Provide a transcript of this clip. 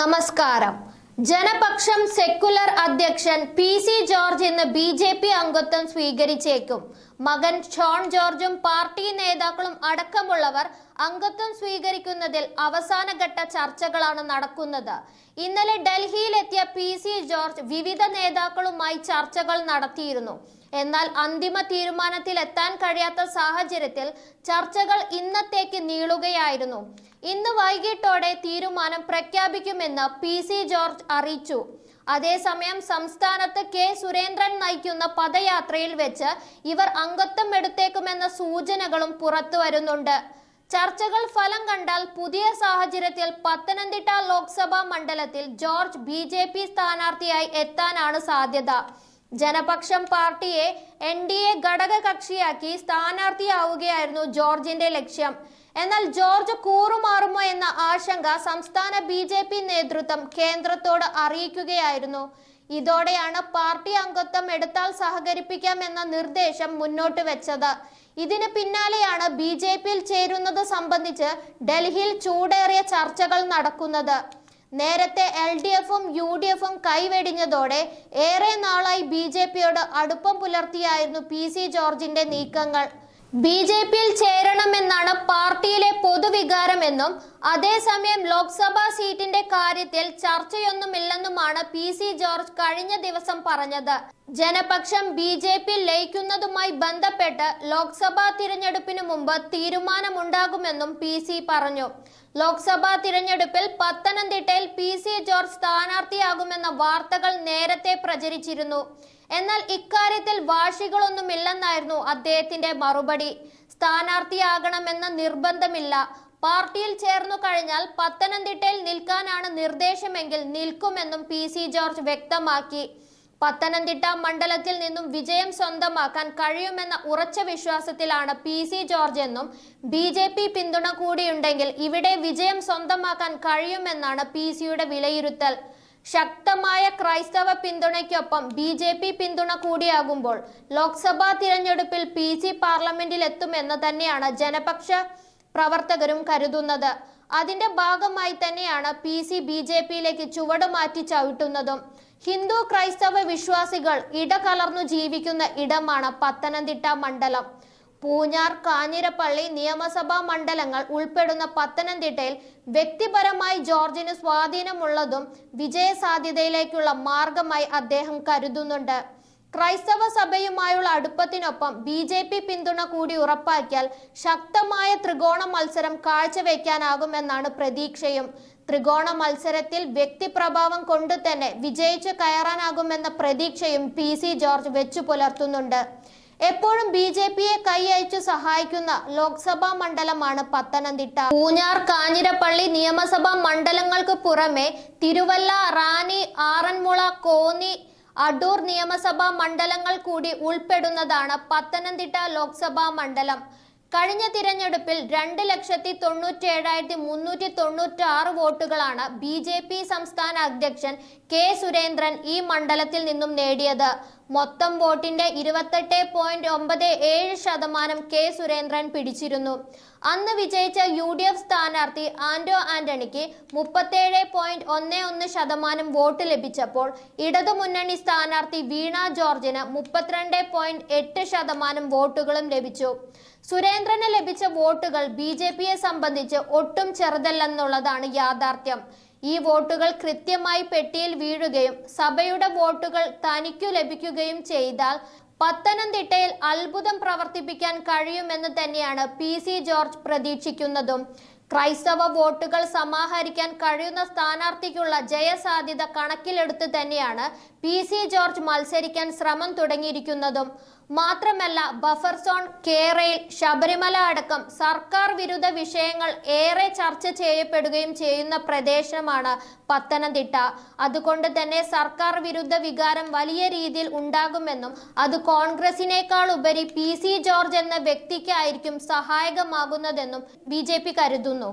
നമസ്കാരം. ജനപക്ഷം സെക്കുലർ അധ്യക്ഷൻ P C George ഇന്ന് ബി ജെ പി അംഗത്വം സ്വീകരിച്ചേക്കും. മകൻ ഷോൺ ജോർജും പാർട്ടി നേതാക്കളും അടക്കമുള്ളവർ അംഗത്വം സ്വീകരിക്കുന്നതിൽ അവസാനഘട്ട ചർച്ചകളാണ് നടക്കുന്നത്. ഇന്നലെ ഡൽഹിയിലെത്തിയ പി സി ജോർജ് വിവിധ നേതാക്കളുമായി ചർച്ചകൾ നടത്തിയിരുന്നു. എന്നാൽ അന്തിമ തീരുമാനത്തിൽ എത്താൻ കഴിയാത്ത സാഹചര്യത്തിൽ ചർച്ചകൾ ഇന്നത്തേക്ക് നീളുകയായിരുന്നു. ഇന്ന് വൈകിട്ടോടെ തീരുമാനം പ്രഖ്യാപിക്കുമെന്ന് പി സി ജോർജ് അറിയിച്ചു. അതേസമയം സംസ്ഥാനത്ത് കെ സുരേന്ദ്രൻ നയിക്കുന്ന പദയാത്രയിൽ വെച്ച് ഇവർ അംഗത്വം എടുത്തേക്കുമെന്ന സൂചനകളും പുറത്തു വരുന്നുണ്ട്. ചർച്ചകൾ ഫലം കണ്ടാൽ പുതിയ സാഹചര്യത്തിൽ പത്തനംതിട്ട ലോക്സഭാ മണ്ഡലത്തിൽ ജോർജ് ബി സ്ഥാനാർത്ഥിയായി എത്താനാണ് സാധ്യത. ജനപക്ഷം പാർട്ടിയെ എൻ ഡി എ ഘടക കക്ഷിയാക്കി സ്ഥാനാർത്ഥിയാവുകയായിരുന്നു ജോർജിന്റെ ലക്ഷ്യം. എന്നാൽ ജോർജ് കൂറുമാറുമോ എന്ന ആശങ്ക സംസ്ഥാന ബി ജെ പി നേതൃത്വം കേന്ദ്രത്തോട് അറിയിക്കുകയായിരുന്നു. ഇതോടെയാണ് പാർട്ടി അംഗത്വം എടുത്താൽ സഹകരിപ്പിക്കാം എന്ന നിർദ്ദേശം മുന്നോട്ട് വെച്ചത്. ഇതിന് പിന്നാലെയാണ് ബി ജെ പിയിൽ ചേരുന്നത് സംബന്ധിച്ച് ഡൽഹിയിൽ ചൂടേറിയ ചർച്ചകൾ നടക്കുന്നത്. നേരത്തെ എൽ ഡി എഫും യു ഡി എഫും കൈവെടിഞ്ഞതോടെ ഏറെ നാളായി ബി ജെ പിയോട് അടുപ്പം പുലർത്തിയായിരുന്നു പി സി ജോർജിന്റെ നീക്കങ്ങൾ. ബി ജെ പിയിൽ ചേരണമെന്നാണ് പാർട്ടിയിലെ പൊതുവികാരമെന്നും അതേസമയം ലോക്സഭാ സീറ്റിന്റെ കാര്യത്തിൽ ചർച്ചയൊന്നുമില്ലെന്നുമാണ് പി സി ജോർജ് കഴിഞ്ഞ ദിവസം പറഞ്ഞത്. ജനപക്ഷം ബി ജെ പി ലയിക്കുന്നതുമായി ബന്ധപ്പെട്ട് ലോക്സഭാ തിരഞ്ഞെടുപ്പിനു മുമ്പ് തീരുമാനമുണ്ടാകുമെന്നും പി സി പറഞ്ഞു. ലോക്സഭാ തിരഞ്ഞെടുപ്പിൽ പത്തനംതിട്ടയിൽ പി സി ജോർജ് സ്ഥാനാർത്ഥിയാകുമെന്ന വാർത്തകൾ നേരത്തെ പ്രചരിച്ചിരുന്നു. എന്നാൽ ഇക്കാര്യത്തിൽ വാശികളൊന്നുമില്ലെന്നായിരുന്നു അദ്ദേഹത്തിന്റെ മറുപടി. സ്ഥാനാർത്ഥിയാകണമെന്ന നിർബന്ധമില്ല. പാർട്ടിയിൽ ചേർന്നു കഴിഞ്ഞാൽ പത്തനംതിട്ടയിൽ നിൽക്കാനാണ് നിർദ്ദേശമെങ്കിൽ നിൽക്കുമെന്നും പി സി ജോർജ് വ്യക്തമാക്കി. പത്തനംതിട്ട മണ്ഡലത്തിൽ നിന്നും വിജയം സ്വന്തമാക്കാൻ കഴിയുമെന്ന ഉറച്ച വിശ്വാസത്തിലാണ് പി സി ജോർജ് എന്നും ബി ജെ പി പിന്തുണ കൂടിയുണ്ടെങ്കിൽ ഇവിടെ വിജയം സ്വന്തമാക്കാൻ കഴിയുമെന്നാണ് പി സിയുടെ വിലയിരുത്തൽ. ശക്തമായ ക്രൈസ്തവ പിന്തുണയ്ക്കൊപ്പം ബി ജെ പി പിന്തുണ കൂടിയാകുമ്പോൾ ലോക്സഭാ തിരഞ്ഞെടുപ്പിൽ പി സി പാർലമെന്റിൽ എത്തുമെന്ന് തന്നെയാണ് ജനപക്ഷ പ്രവർത്തകരും കരുതുന്നത്. അതിന്റെ ഭാഗമായി തന്നെയാണ് പി സി ബി ജെ പിയിലേക്ക് ചുവട് മാറ്റി ചവിട്ടുന്നതും. ഹിന്ദു ക്രൈസ്തവ വിശ്വാസികൾ ഇടകലർന്നു ജീവിക്കുന്ന ഇടമാണ് പത്തനംതിട്ട മണ്ഡലം. പൂഞ്ഞാർ കാഞ്ഞിരപ്പള്ളി നിയമസഭാ മണ്ഡലങ്ങൾ ഉൾപ്പെടുന്ന പത്തനംതിട്ടയിൽ വ്യക്തിപരമായി ജോർജിന് സ്വാധീനമുള്ളതും വിജയസാധ്യതയിലേക്കുള്ള മാർഗമായി അദ്ദേഹം കരുതുന്നുണ്ട്. ക്രൈസ്തവ സഭയുമായുള്ള അടുപ്പത്തിനൊപ്പം ബി ജെ പി പിന്തുണ കൂടി ഉറപ്പാക്കിയാൽ ശക്തമായ ത്രികോണ മത്സരം കാഴ്ചവെക്കാനാകുമെന്നാണ് പ്രതീക്ഷയും. ത്രികോണ മത്സരത്തിൽ വ്യക്തിപ്രഭാവം കൊണ്ട് തന്നെ വിജയിച്ചു കയറാനാകുമെന്ന പ്രതീക്ഷയും പി സി ജോർജ് വെച്ചു പുലർത്തുന്നുണ്ട്. എപ്പോഴും ബി ജെ പിയെ കൈയച്ചു സഹായിക്കുന്ന ലോക്സഭാ മണ്ഡലമാണ് പത്തനംതിട്ട. പൂഞ്ഞാർ കാഞ്ഞിരപ്പള്ളി നിയമസഭാ മണ്ഡലങ്ങൾക്ക് പുറമെ തിരുവല്ല റാന്നി ആറന്മുള കോന്നി അടൂർ നിയമസഭാ മണ്ഡലങ്ങൾ കൂടി ഉൾപ്പെടുന്നതാണ് പത്തനംതിട്ട ലോക്സഭാ മണ്ഡലം. കഴിഞ്ഞ തിരഞ്ഞെടുപ്പിൽ രണ്ട് ലക്ഷത്തി തൊണ്ണൂറ്റി ഏഴായിരത്തി മുന്നൂറ്റി തൊണ്ണൂറ്റി ആറ് വോട്ടുകളാണ് ബി ജെ പി സംസ്ഥാന അധ്യക്ഷൻ കെ സുരേന്ദ്രൻ ഈ മണ്ഡലത്തിൽ നിന്നും നേടിയത്. മൊത്തം വോട്ടിന്റെ ഇരുപത്തെട്ട് പോയിന്റ് ഒമ്പത് ഏഴ് ശതമാനം കെ സുരേന്ദ്രൻ പിടിച്ചിരുന്നു. അന്ന് വിജയിച്ച യു ഡി എഫ് സ്ഥാനാർത്ഥി ആന്റോ ആന്റണിക്ക് മുപ്പത്തേഴ് പോയിന്റ് ഒന്ന് ഒന്ന് ശതമാനം വോട്ട് ലഭിച്ചപ്പോൾ ഇടതുമുന്നണി സ്ഥാനാർത്ഥി വീണ ജോർജിന് മുപ്പത്തിരണ്ട് പോയിന്റ് എട്ട് ശതമാനം വോട്ടുകളും ലഭിച്ചു. സുരേന്ദ്രന് ലഭിച്ച വോട്ടുകൾ ബി ജെ പിയെ സംബന്ധിച്ച് ഒട്ടും ചെറുതല്ലെന്നുള്ളതാണ് യാഥാർത്ഥ്യം. ഈ വോട്ടുകൾ കൃത്യമായി പെട്ടിയിൽ വീഴുകയും സഭയുടെ വോട്ടുകൾ തനിക്കു ലഭിക്കുകയും ചെയ്താൽ പത്തനംതിട്ടയിൽ അത്ഭുതം പ്രവർത്തിപ്പിക്കാൻ കഴിയുമെന്ന് തന്നെയാണ് പി സി ജോർജ് പ്രതീക്ഷിക്കുന്നതും. ക്രൈസ്തവ വോട്ടുകൾ സമാഹരിക്കാൻ കഴിയുന്ന സ്ഥാനാർത്ഥിക്കുള്ള ജയസാധ്യത കണക്കിലെടുത്ത് തന്നെയാണ് പി സി ജോർജ് മത്സരിക്കാൻ ശ്രമം തുടങ്ങിയിരിക്കുന്നതും. മാത്രമല്ല ബഫർ സോൺ കേരയിൽ ശബരിമല അടക്കം സർക്കാർ വിരുദ്ധ വിഷയങ്ങൾ ഏറെ ചർച്ച ചെയ്യപ്പെടുകയും ചെയ്യുന്ന പ്രദേശമാണ് പത്തനംതിട്ട. അതുകൊണ്ട് തന്നെ സർക്കാർ വിരുദ്ധ വികാരം വലിയ രീതിയിൽ ഉണ്ടാകുമെന്നും അത് കോൺഗ്രസിനേക്കാൾ ഉപരി പി സി ജോർജ് എന്ന വ്യക്തിക്കായിരിക്കും സഹായകമാകുന്നതെന്നും ബി കരുതുന്നു.